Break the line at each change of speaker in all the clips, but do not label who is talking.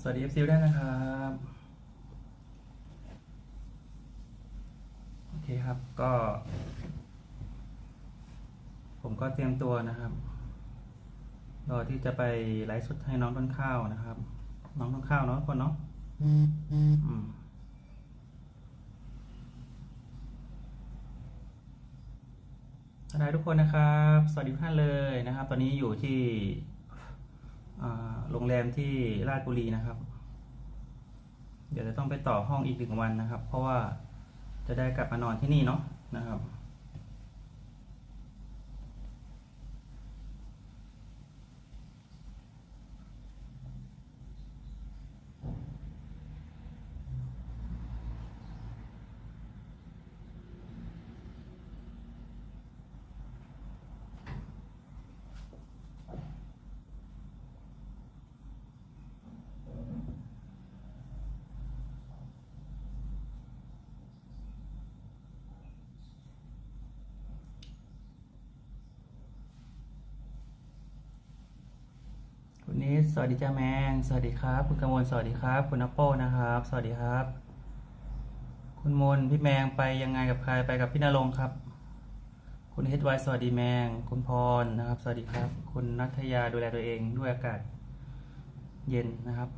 สวัสดี FC ได้นะครับ โอเคครับก็ ผมก็เตรียมตัวนะครับรอที่จะไปไลฟ์สดให้น้องต้นข้าวนะครับ น้องต้นข้าวเนาะทุกคนเนาะอืมทักทายทุกคนนะครับ สวัสดีทุกท่านเลยนะครับ ตอนนี้อยู่ที่ โรงแรมที่ราชบุรีนะครับ เดี๋ยวจะต้องไปต่อห้องอีกหนึ่งวันนะครับ เพราะว่าจะได้กลับมานอนที่นี่เนาะนะครับ คุณ นิดสวัสดีจ้าแมง สวัสดีครับ คุณกมลสวัสดีครับ คุณนปโป้นะครับ สวัสดีครับ คุณมนพี่แมงไปยังไงกับใครไปกับพี่นรงครับ คุณเฮดไวสวัสดีแมง คุณพรนะครับ สวัสดีครับ คุณนัทยาดูแลตัวเองด้วยอากาศเย็นนะครับ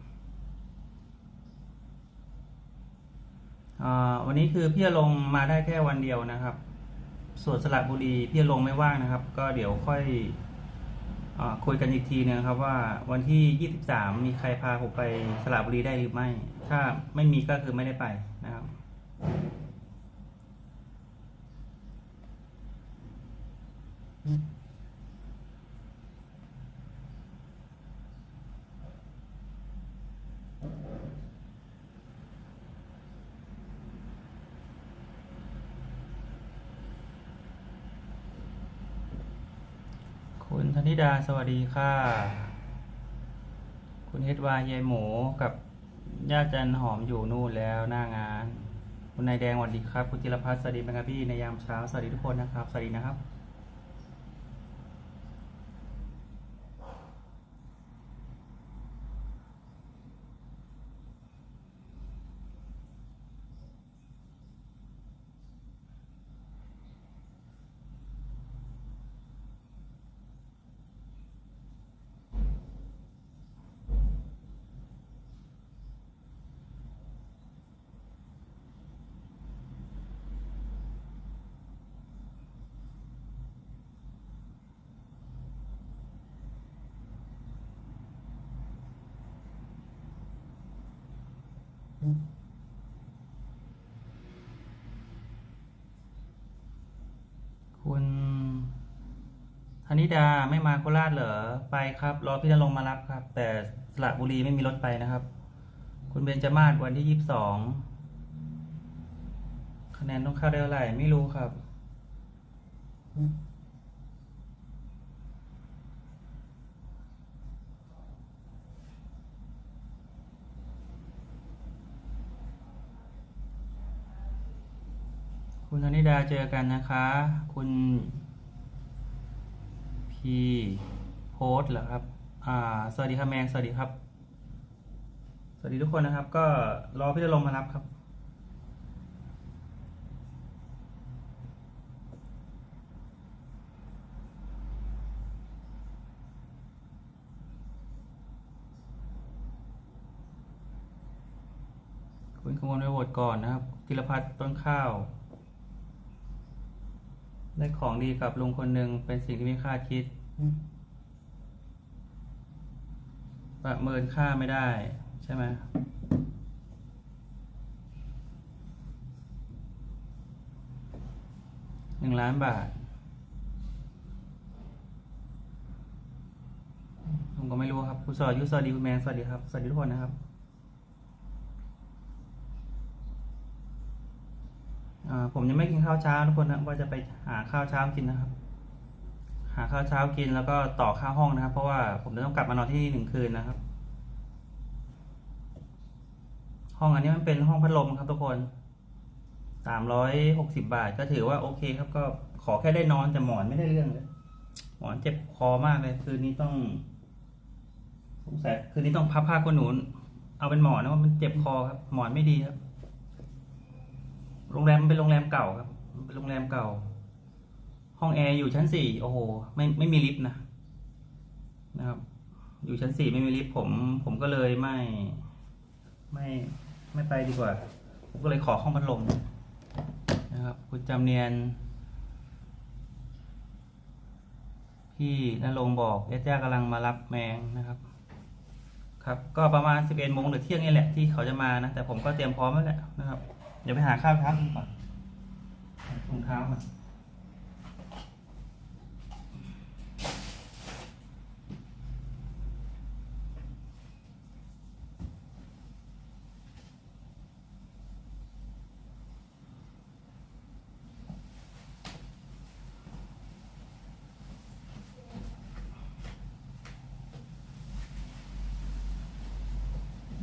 วันนี้คือพี่ลงมาได้แค่วันเดียวนะครับ ส่วนสระบุรีพี่ลงไม่ว่างนะครับ ก็เดี๋ยวค่อย คุยกันอีกทีนึงครับว่าวันที่ 23 มีใครพาผมไปสระบุรีได้หรือไม่ ถ้าไม่มีก็คือไม่ได้ไปนะครับคุณธ นิดาสวัสดีค่ะ คุณเฮดวายยายหมูกับญาติจันหอมอยู่นู่นแล้วหน้างาน คุณนายแดงสวัสดีครับ คุณจิรพัฒน์สวัสดีนะครับพี่ในยามเช้าสวัสดีทุกคนนะครับสวัสดีนะครับ คุณธนิดาไม่มาโคราชเหรอ ไปครับ รอพี่นรงมารับครับ แต่สระบุรีไม่มีรถไปนะครับ คุณเบญจมาศวันที่ยี่สิบสองคะแนนต้องเข้าได้เท่าไหร่ ไม่รู้ครับ คุณธนิดาเจอกันนะคะ คุณพีโพสเหรอครับ อ่า สวัสดีครับแมงสวัสดีครับ สวัสดีทุกคนนะครับ ก็รอพี่จะลงมารับครับ คุณขโมยไปโหวตก่อนนะครับธีรพัฒน์ต้นข้าว ได้ของดีกับลุงคนหนึ่งเป็นสิ่งที่ไม่คาดคิด ประเมินค่าไม่ได้ ใช่ไหมหนึ่งล้านบาทผมก็ไม่รู้ครับ คุณสอยุสวัสดีคุณแมนสวัสดีครับ สวัสดีทุกคนนะครับ อ่า ผมยังไม่กินข้าวเช้าทุกคนนะว่าจะไปหาข้าวเช้ากินนะครับ หาข้าวเช้ากินแล้วก็ต่อค่าวห้องนะครับ เพราะว่าผมจะต้องกลับมานอนที่นี่หนึ่งคืนนะครับ ห้องอันนี้มันเป็นห้องพัดลมครับทุกคนสามร้อยหกสิบาท ก็ถือว่าโอเคครับก็ขอแค่ได้นอนแต่หมอนไม่ได้เรื่องเลยหมอนเจ็บคอมากเลยคืนนี้ต้องสงสัยคืนนี้ต้องพับผ้าขนหนู เอาเป็นหมอนนะว่ามันเจ็บคอครับ หมอนไม่ดีครับ โรงแรมมันเป็นโรงแรมเก่าครับเป็นโรงแรมเก่า ห้องแอร์อยู่ชั้นสี่โอ้โห ไม่ไม่มีลิฟต์นะนะครับ อยู่ชั้นสี่ไม่มีลิฟต์ผม ผมก็เลยไม่ ไม่ไม่ไปดีกว่า ผมก็เลยขอห้องพัดลมนะครับ คุณจำเนียนพี่นรงบอกเอสย่ากำลังมารับแมงนะครับ ครับ ก็ประมาณ 11โมงหรือเที่ยงนี่แหละที่เขาจะมานะ แต่ผมก็เตรียมพร้อมแล้วแหละนะครับ เดี๋ยวไปหาข้าวเช้ากินก่อนถุงเท้าก่อน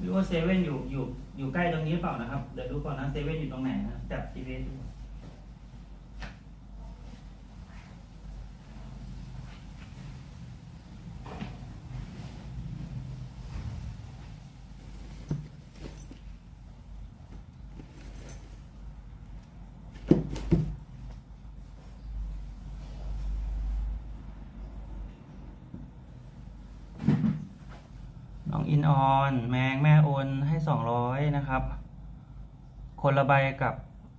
รู้ว่าเซเว่นอยู่อยู่ อยู่ใกล้ตรงนี้หรือเปล่านะครับ เดี๋ยวดูก่อนนะเซเว่นอยู่ตรงไหนนะจับทีวีดูน้ องอินออน แมงแม่โอนให้สองร้อยนะครับ คนละใบกับ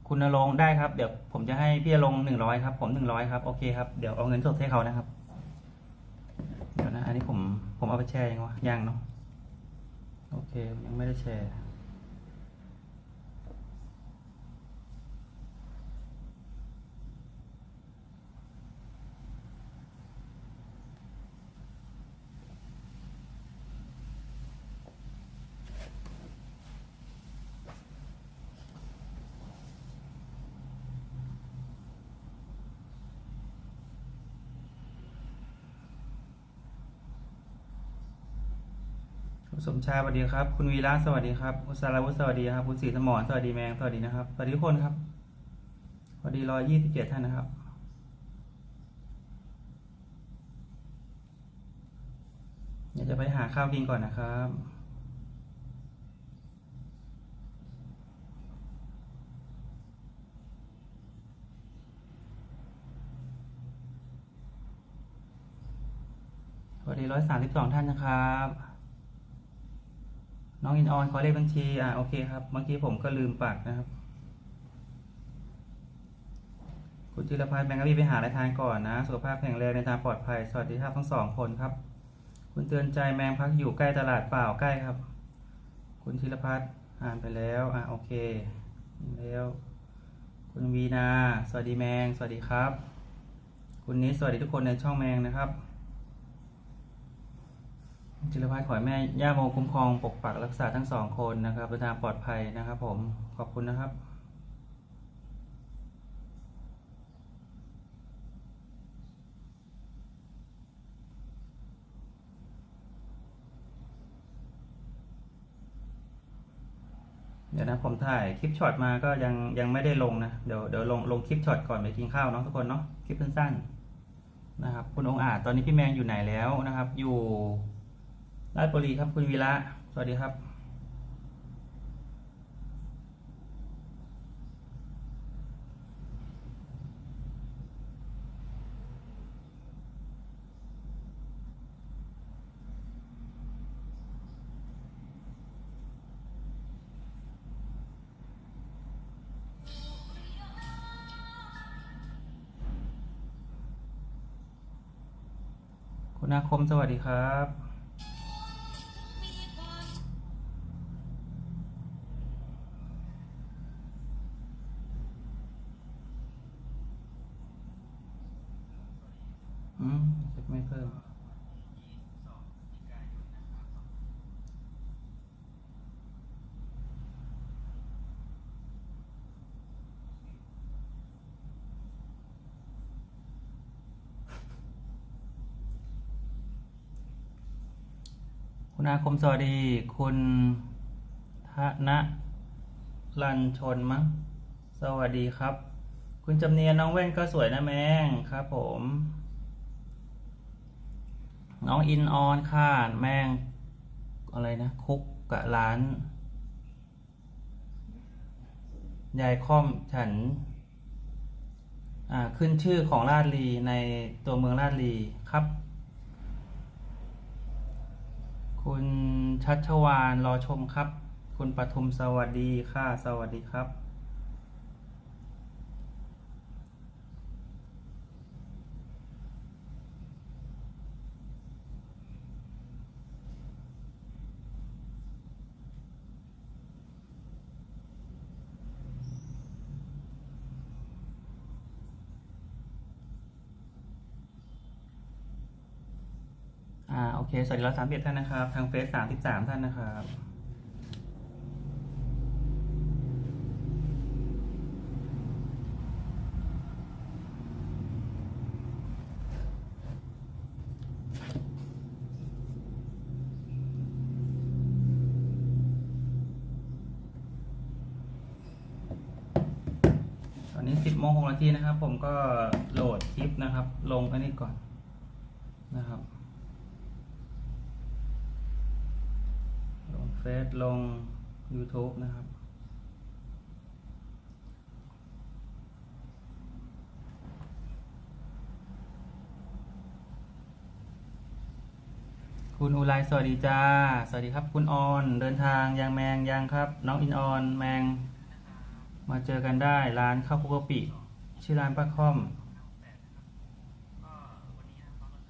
คุณนรงได้ครับ เดี๋ยวผมจะให้พี่ลงหนึ่งร้อยครับ ผมหนึ่งร้อยครับ โอเคครับ เดี๋ยวเอาเงินสดให้เขานะครับ เดี๋ยวนะ อันนี้ผม ผมเอาไปแชร์ยังวะยังเนาะ โอเค ยังไม่ได้แชร์ ชายสวัสดีครับ คุณวีระสวัสดีครับ คุณสารวุฒิสวัสดีครับ คุณศรีสมรสวัสดีแมงสวัสดีนะครับ สวัสดีทุกคนครับ สวัสดีร้อยยี่สิบเจ็ดท่านนะครับเดี๋ยวจะไปหาข้าวกินก่อนนะครับสวัสดีร้อยสามสิบสองท่านนะครับ น้องอินออนขอเลขบัญชี อ่าโอเคครับเมื่อกี้ผมก็ลืมปักนะครับ คุณจิรพัฒน์แบงก์วีไปหาอะไรทานก่อนนะ สุขภาพแข็งแรงในทางปลอดภัย สวัสดีครับทั้งสองคนครับ คุณเตือนใจแมงพักอยู่ใกล้ตลาดเปล่าใกล้ครับ คุณธีรพัฒน์อ่านไปแล้ว อ่าโอเค แล้ว คุณวีนา สวัสดีแมง สวัสดีครับ คุณนิดสวัสดีทุกคนในช่องแมงนะครับ จิรพัฒน์ขอให้แม่ย่าโมคุ้มครองปกปักรักษาทั้งสองคนนะครับเดินทางปลอดภัยนะครับผมขอบคุณนะครับเดี๋ยวนะผมถ่ายคลิปช็อตมาก็ยังยังไม่ได้ลงนะ เดี๋ยวเดี๋ยวลงลงคลิปช็อตก่อนไปกินข้าวเนาะทุกคนเนาะคลิปสั้นๆนะครับคุณองอาจตอนนี้พี่แมงอยู่ไหนแล้วนะครับ อยู่ ราชบุรีครับคุณวีระสวัสดีครับ คุณอาคมสวัสดีครับ อืมจะไม่เพิ่มคุณอาคมสวัสดี คุณธนรันชนมั้ง สวัสดีครับ คุณจำเนียนน้องแว่นก็สวยนะแมงครับผม น้องอินออนค่ะแมงอะไรนะคุกกับร้านยายค่อมฉันอ่าขึ้นชื่อของลาดลีในตัวเมืองลาดลีครับ คุณชัชวานรอชมครับ คุณปทุมสวัสดีค่ะ สวัสดีครับ สวัสดีร้อยสามสิบท่านนะครับ ทางเฟซสามสิบสามท่านนะครับตอนนี้สิบโมงหกนาทีนะครับ ผมก็โหลดคลิปนะครับ ลงอันนี้ก่อนนะครับ ลงเฟ ซลง YouTube นะครับ คุณอุไรสวัสดีจ้า สวัสดีครับ คุณออน เดินทางยังแมงยังครับ น้องอินออนแมง มาเจอกันได้ร้านข้าวคุกกะปิชื่อร้านป้าค่อม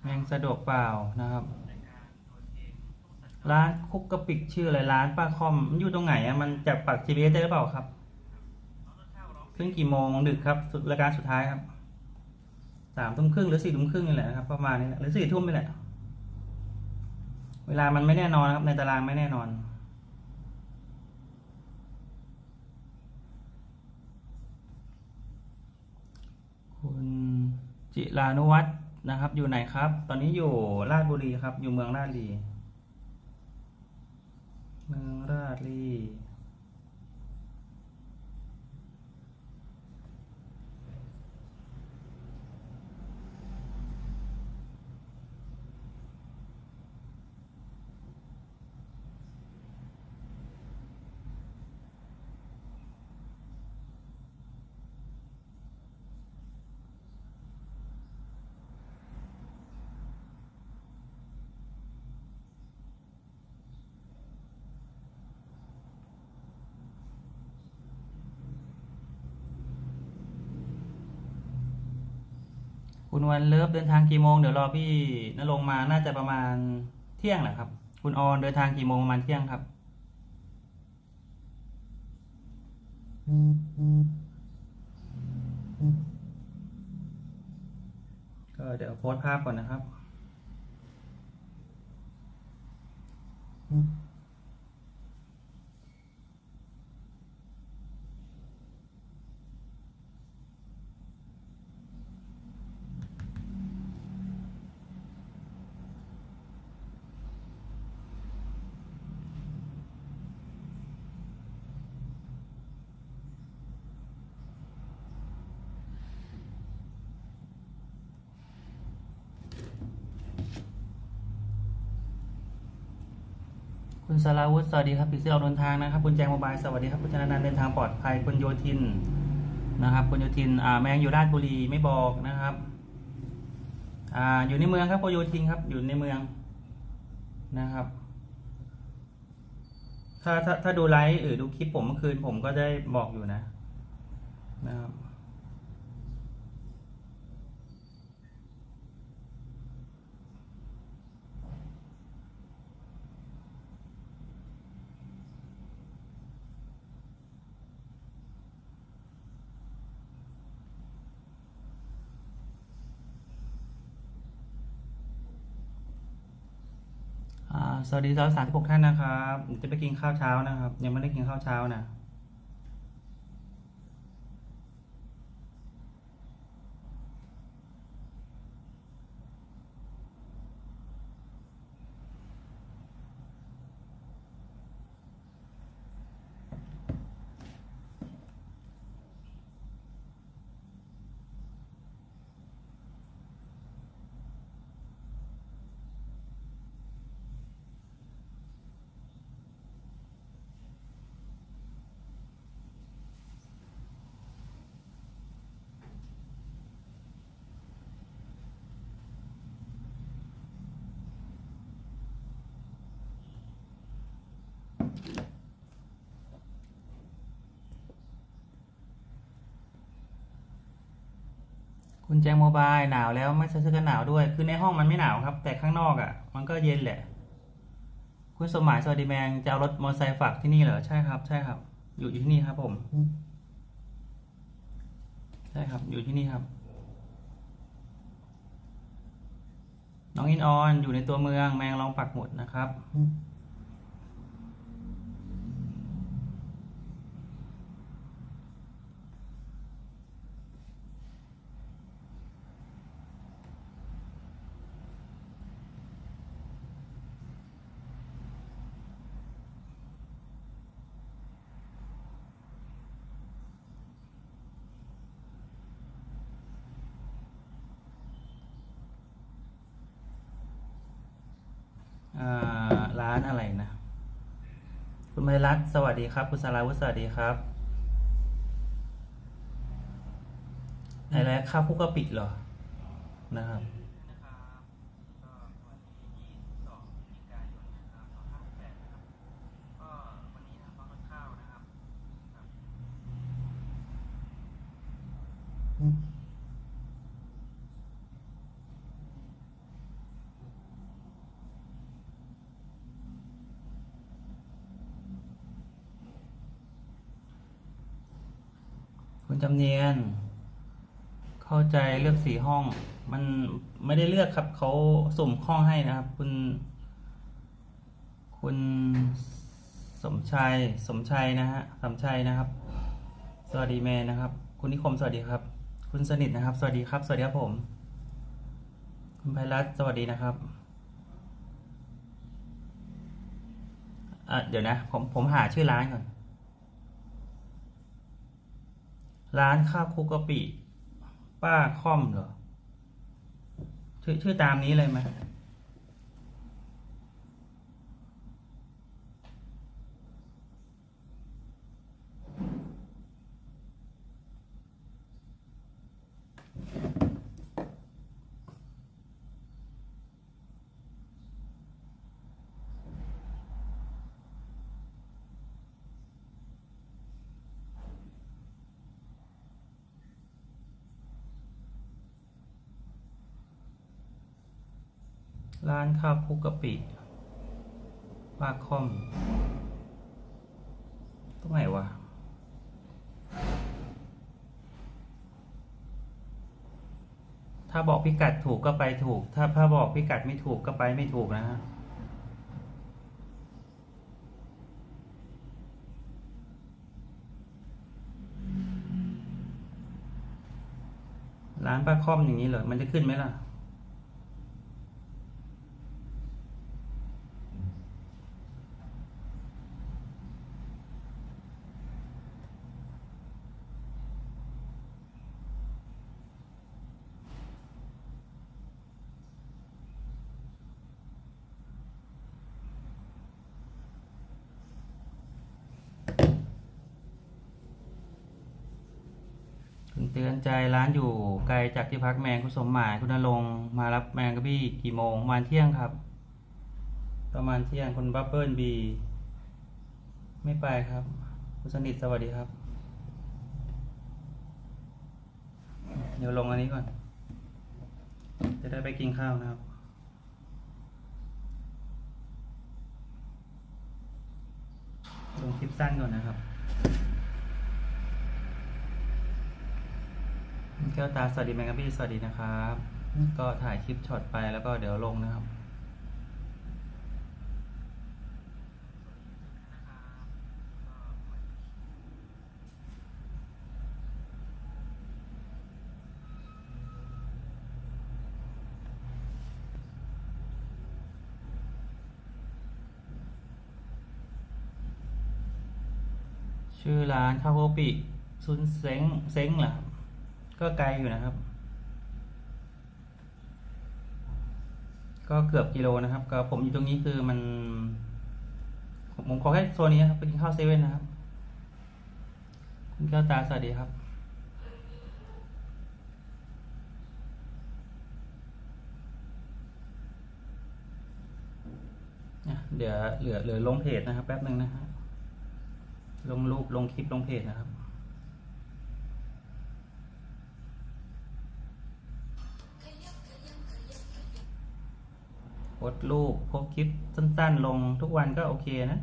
แมงสะดวกเปล่านะครับ ร้านคุกกะปิกชื่ออะไรร้านป้าคอมมันอยู่ตรงไหนอะมันจากปัก GPS ได้หรือเปล่าครับ ขึ้นกี่โมงดึกครับ สุดรายการสุดท้ายครับสามทุ่มครึ่งหรือสี่ทุ่มครึ่งนี่แหละนะครับประมาณนี้แหละหรือสี่ทุ่มนี่แหละ เวลามันไม่แน่นอนครับ ในตารางไม่แน่นอน คุณจิรานุวัฒน์นะครับ อยู่ไหนครับ ตอนนี้อยู่ราชบุรีครับ อยู่เมืองราชบุรี เมืองราชลี วันเลิฟเดินทางกี่โมงเดี๋ยวรอพี่นรงมาน่าจะประมาณเที่ยงแหละครับ คุณออนเดินทางกี่โมงประมาณเที่ยงครับ ก็เดี๋ยวโพสต์ภาพก่อนนะครับ คุณสราวุฒิสวัสดีครับปีเสื้อออกเดินทางนะครับ คุณแจงโมบายสวัสดีครับคุณชนะนันเดินทางปลอดภัยคุณโยทินนะครับ คุณโยทินอ่าแมงอยู่ราชบุรีไม่บอกนะครับอ่าอยู่ในเมืองครับคุณโยทินครับ อยู่ในเมืองนะครับ ถ้าถ้าถ้าดูไลฟ์หรือดูคลิปผมเมื่อคืนผมก็ได้บอกอยู่นะนะครับ อ่า สวัสดีสาวสามสิบหกท่านนะครับจะไปกินข้าวเช้านะครับ ยังไม่ได้กินข้าวเช้านะ คุณแจงโมบายหนาวแล้วไม่ใส่เสื้อกันหนาวด้วย คือในห้องมันไม่หนาวครับ แต่ข้างนอกอะ่ะ มันก็เย็นแหละ คุณสมหมายสวัสดีแมงจะเอารถมอเตอร์ไซค์ฝากที่นี่เหรอ ใช่ครับ ใช่ครับ อยู่ที่นี่ครับผม ใช่ครับ อยู่ที่นี่ครับ น้องอินออนอยู่ในตัวเมืองแมงลองปักหมุดนะครับ อ่า ร้านอะไรนะ คุณไมรัตสวัสดีครับ คุณสาราวุฒิสวัสดีครับอะไรข้าวคุกกะปิเหรอนะครับ คุณจำเนียน เข้าใจเลือกสีห้อง มันไม่ได้เลือกครับ เขาสุ่มห้องให้นะครับ คุณ คุณสมชายสมชัยนะฮะสมชัยนะครับ สวัสดีแม่นะครับ คุณนิคมสวัสดีครับ คุณสนิทนะครับ สวัสดีครับ สวัสดีครับผม คุณไพรัตนสวัสดีนะครับอะเดี๋ยวนะ ผมผมหาชื่อร้านก่อน ร้านข้าวคุกกะปิ ป้าค่อมเหรอชื่อชื่อตามนี้เลยไหม ร้านข้าวคุกกะปิป้าคอมตรงไหนวะถ้าบอกพิกัดถูกก็ไปถูก ถ้าถ้าบอกพิกัดไม่ถูกก็ไปไม่ถูกนะฮะร้านป้าคอมอย่างนี้เหรอ มันจะขึ้นไหมล่ะ ตือนใจร้านอยู่ไกลจากที่พักแมงคุณสมหมายคุณนรงมารับแมงกะบี้กี่โมงประมาณเที่ยงครับ ประมาณเที่ยงคุณบับเบิลบี ไม่ไปครับ คุณสนิทสวัสดีครับ เดี๋ยวลงอันนี้ก่อน จะได้ไปกินข้าวนะครับลงคลิปสั้นก่อนนะครับ แก้วตาสวัสดีแมงกะบี้สวัสดีนะครับ ก็ถ่ายคลิปช็อตไปแล้วก็เดี๋ยวลงนะครับ ชื่อร้านข้าวโพดปิซุนเซ้งเซ้งเหรอ ก็ไกลอยู่นะครับ ก็เกือบกิโลนะครับ ก็ผมอยู่ตรงนี้คือมัน ผมขอแค่โซนนี้ครับไปกินข้าวเซเว่นนะครับ คุณแก้วตาสวัสดีครับเนี่ยเดี๋ยวเหลือเหลือลงเพจนะครับ แป๊บหนึ่งนะฮะลงรูปลงคลิปลงเพจนะครับ โพสรูปโพสคลิปสั้นๆ ลงทุกวันก็โอเคนะ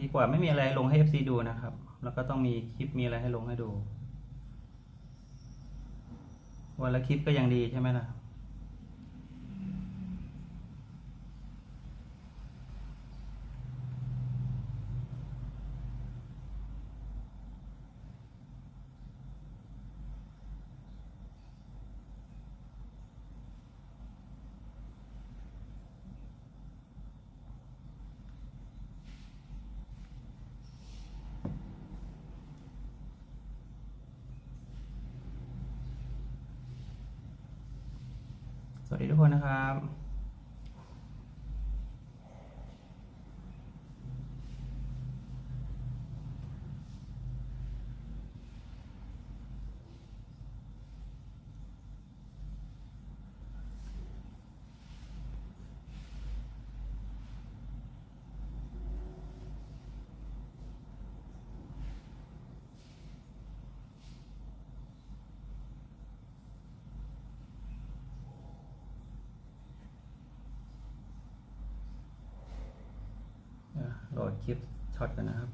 ดีกว่าไม่มีอะไรลงให้ FC ดูนะครับ แล้วก็ต้องมีคลิปมีอะไรให้ลงให้ดู วันละคลิปก็ยังดีใช่ไหมล่ะ สวัสดีทุกคนนะครับ เดี๋ยวโหลด คลิปช็อตกันนะครับ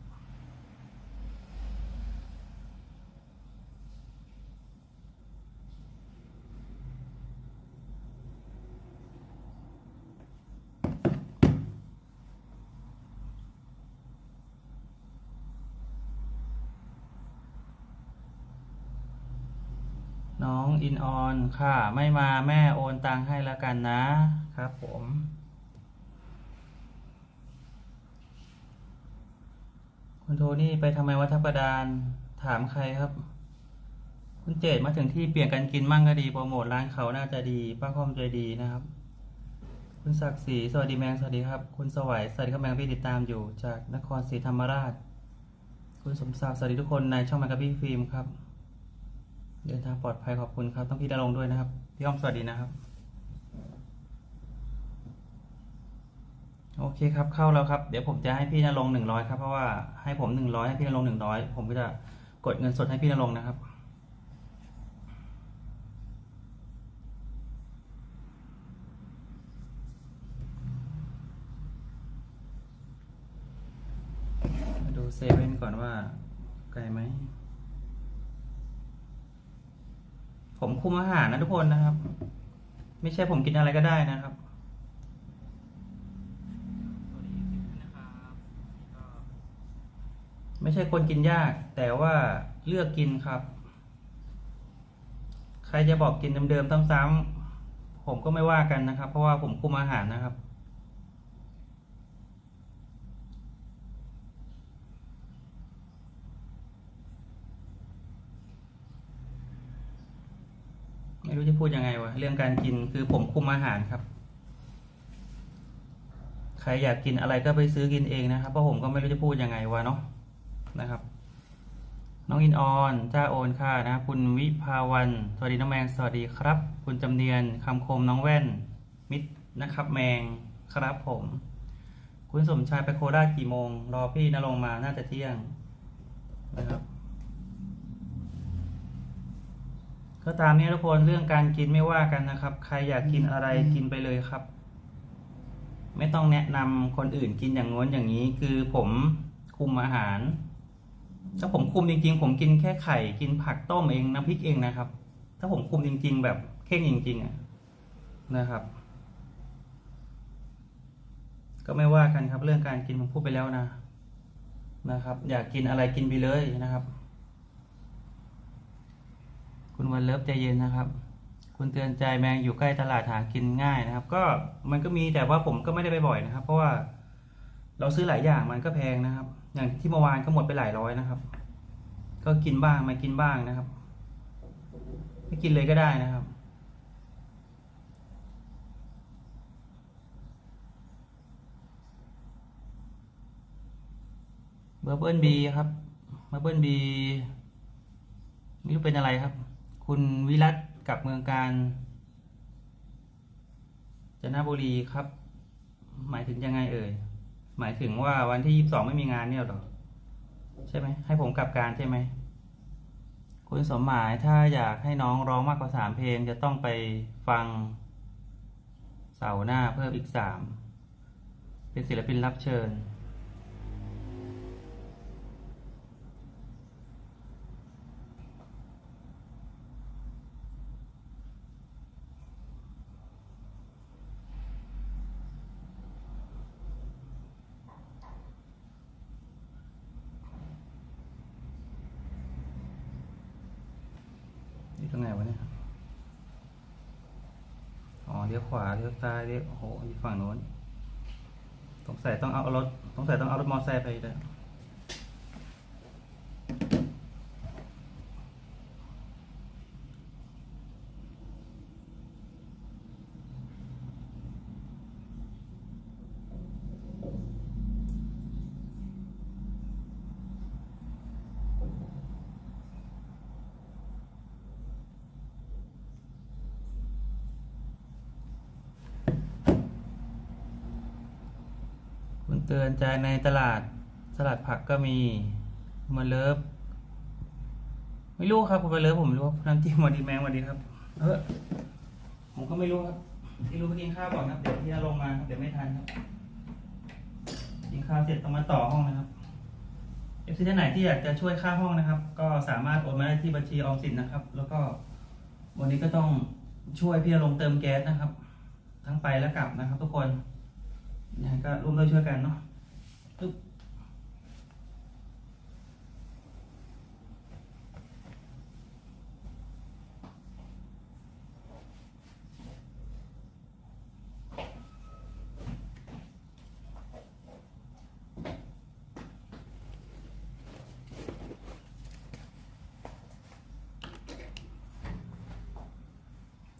น้องอินออนค่ะ ไม่มาแม่โอนตังให้แล้วกันนะครับผม คุณ โทนี่ไปทำไมวัดทับกระดาน ถามใครครับ คุณเจดมาถึงที่เปลี่ยนกันกินมั่งก็ดีโปรโมทร้านเขาน่าจะดีป้าคอมใจดีนะครับ คุณศักดิ์ศรีสวัสดีแมงสวัสดีครับ คุณสวัยสวัสดีครับแมงพี่ติดตามอยู่จากนครศรีธรรมราช คุณสมศักดิ์สวัสดีทุกคนในช่องแมกกาพี่ฟิล์มครับ เดินทางปลอดภัยขอบคุณครับ ต้องพี่ดารงด้วยนะครับ พี่อ้อมสวัสดีนะครับ โอเคครับเข้าแล้วครับ เดี๋ยวผมจะให้พี่นรงหนึ่งร้อยครับ เพราะว่าให้ผมหนึ่งร้อยให้พี่นรงหนึ่งร้อยผมก็จะกดเงินสดให้พี่นรงนะครับมาดูเซเว่นก่อนว่าไกลไหม ผมคุมอาหารนะทุกคนนะครับ ไม่ใช่ผมกินอะไรก็ได้นะครับ ไม่ใช่คนกินยาก แต่ว่าเลือกกินครับ ใครจะบอกกินเดิมๆซ้ำๆผมก็ไม่ว่ากันนะครับ เพราะว่าผมคุมอาหารนะครับ ไม่รู้จะพูดยังไงวะเรื่องการกินคือผมคุมอาหารครับ ใครอยากกินอะไรก็ไปซื้อกินเองนะครับเพราะผมก็ไม่รู้จะพูดยังไงวะเนาะ นะครับ น้องอินออนจ้าโอนค่ะนะครับคุณวิภาวันสวัสดีน้องแมงสวัสดีครับ คุณจำเนียนคำคมน้องแว่น มิตรนะครับ แมงครับผม คุณสมชายไปโคราชกี่โมง รอพี่นรงมาน่าจะเที่ยงนะครับก็ตามนี้ทุกคนเรื่องการกินไม่ว่ากันนะครับ ใครอยากกินอะไรกินไปเลยครับ ไม่ต้องแนะนำคนอื่นกินอย่างง้นอย่างนี้ คือผมคุมอาหาร ถ้าผมคุมจริง ๆ ผมกินแค่ไข่กินผักต้มเองน้ำพริกเองนะครับ ถ้าผมคุมจริง ๆ แบบเข่งจริง ๆอะนะครับ ก็ไม่ว่ากันครับ เรื่องการกินผมพูดไปแล้วนะนะครับ อยากกินอะไรกินไปเลยนะครับ คุณวันเลิฟใจเย็นนะครับ คุณเตือนใจแมงอยู่ใกล้ตลาดหากินง่ายนะครับ ก็มันก็มีแต่ว่าผมก็ไม่ได้ไปบ่อยนะครับ เพราะว่าเราซื้อหลายอย่างมันก็แพงนะครับ อย่างที่เมื่อวานก็หมดไปหลายร้อยนะครับ ก็กินบ้างไม่กินบ้างนะครับ ไม่กินเลยก็ได้นะครับ เบอร์เบิลบีครับเบอร์เบิลบีไม่รู้เป็นอะไรครับ คุณวิรัตกับเมืองการจันทบุรีครับ หมายถึงยังไงเอ่ย หมายถึงว่าวันที่ยี่สิบสองไม่มีงานเนี่ยหรอ ใช่ไหมให้ผมกลับการใช่ไหม คุณสมหมายถ้าอยากให้น้องร้องมากกว่าสามเพลงจะต้องไปฟังเสาหน้าเพิ่มอีกสามเป็นศิลปินรับเชิญ นี่ตรงไหนวะเนี่ย อ๋อเลี้ยว ขวาเลี้ยวซ้ายเลี้ยวโอ้โหอยู่ฝั่งโน้นสงสัยต้องเอารถสงสัยต้องเอารถมอเตอร์ไซค์ไปเลย เตือนใจในตลาดสลัดผักก็มีมาเลิฟไม่รู้ครับคุณมาเลิฟผมไม่รู้ว่าน้ำจิ้มวันดีแมงวันดีครับ เออผมก็ไม่รู้ครับที่รู้ไปกินข้าวก่อนครับเดี๋ยวที่จะลงมาครับเดี๋ยวไม่ทันครับกินข้าวเสร็จต้องมาต่อห้องนะครับเอฟซีท่านไหนที่อยากจะช่วยค่าห้องนะครับ ก็สามารถโอนมาได้ที่บัญชีออมสินนะครับ แล้วก็ วันนี้ก็ต้องช่วยพี่ลงเติมแก๊สนะครับ ทั้งไปและกลับนะครับ ทุกคน ยังไงก็ร่วมด้วยช่วยกันเนาะปึ๊บ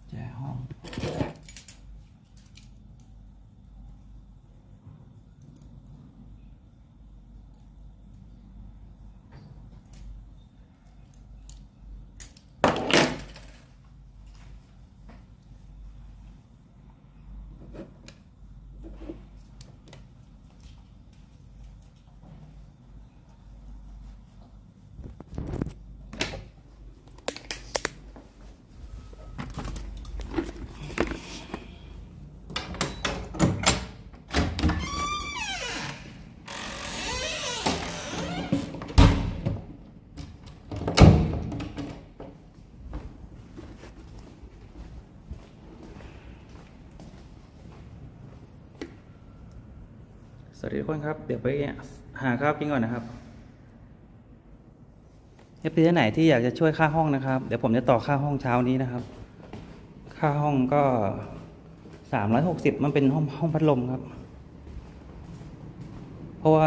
แจห้อง ส วัสดีทุกคนครับ เดี๋ยวไปหาข้าวกินก่อนนะครับเอฟซีท่านไหนที่อยากจะช่วยค่าห้องนะครับ เดี๋ยวผมจะต่อค่าห้องเช้านี้นะครับ ค่าห้องก็สามร้อยหกสิบมันเป็นห้องห้องพัดลมครับ เพราะว่า